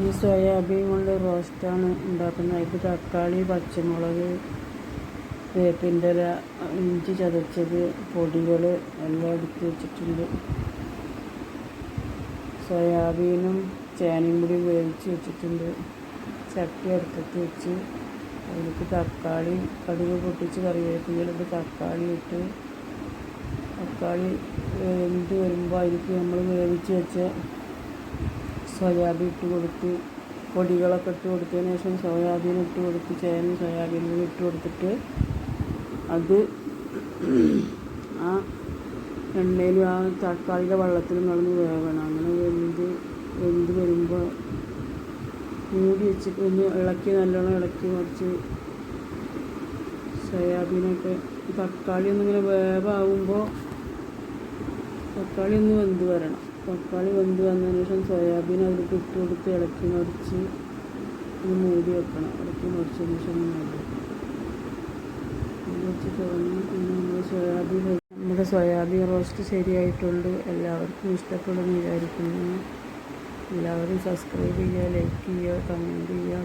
ഈ സോയാബീൻ കൊണ്ട് റോസ്റ്റാണ് ഉണ്ടാക്കുന്നത്. അതിൽ തക്കാളി പച്ചമുളക് വേപ്പിന്റെ ഇല ഇഞ്ചി ചതച്ചത് പൊടികൾ എല്ലാം എടുത്ത് വെച്ചിട്ടുണ്ട്. സോയാബീനും ചേനയും കൂടി വേവിച്ച് വെച്ചിട്ടുണ്ട്. ചട്ടി അടുപ്പത്ത് വെച്ച് അതിലേക്ക് തക്കാളി കടുക് പൊട്ടിച്ച് കറിവേപ്പിന്റെ തക്കാളി ഇട്ട് തക്കാളി വെന്ത് വരുമ്പോൾ അതിലേക്ക് നമ്മൾ വേവിച്ച് വെച്ച സോയാബീൻ ഇട്ട് കൊടുത്ത് പൊടികളൊക്കെ ഇട്ട് കൊടുത്തതിന് ശേഷം സോയാബീൻ ഇട്ട് കൊടുത്ത് ചേന സോയാബീൻ കൂടി ഇട്ട് കൊടുത്തിട്ട് അത് ആ എണ്ണയിലും ആ തക്കാളിയുടെ വെള്ളത്തിലും കിടന്ന് വേവണം. അങ്ങനെ വെന്ത് വെന്ത് വരുമ്പോൾ മൂടി വെച്ചിട്ട് ഒന്ന് ഇളക്കി നല്ലോണം ഇളക്കി മറിച്ച് സോയാബീനൊക്കെ തക്കാളി ഒന്നിങ്ങനെ വേവാകുമ്പോൾ തക്കാളി ഒന്ന് വെന്ത് വരണം. തക്കാളി വെന്ത് വന്നതിന് ശേഷം സോയാബീൻ അതിലേക്ക് ഇട്ട് കൊടുത്ത് ഇളക്കി മറിച്ച് ഒന്ന് മൂടി വെക്കണം. ഇളക്കി മറിച്ചതിന് ശേഷം മൂടി വെച്ച് പിന്നെ നമ്മൾ സോയാബീൻ നമ്മുടെ സോയാബീൻ റോസ്റ്റ് ശരിയായിട്ടുണ്ട്. എല്ലാവർക്കും ഇഷ്ടപ്പെടുമെന്ന് വിചാരിക്കുന്നു. എല്ലാവരും സബ്സ്ക്രൈബ് ചെയ്യുക ലൈക്ക് ചെയ്യുക കമന്റ് ചെയ്യുക.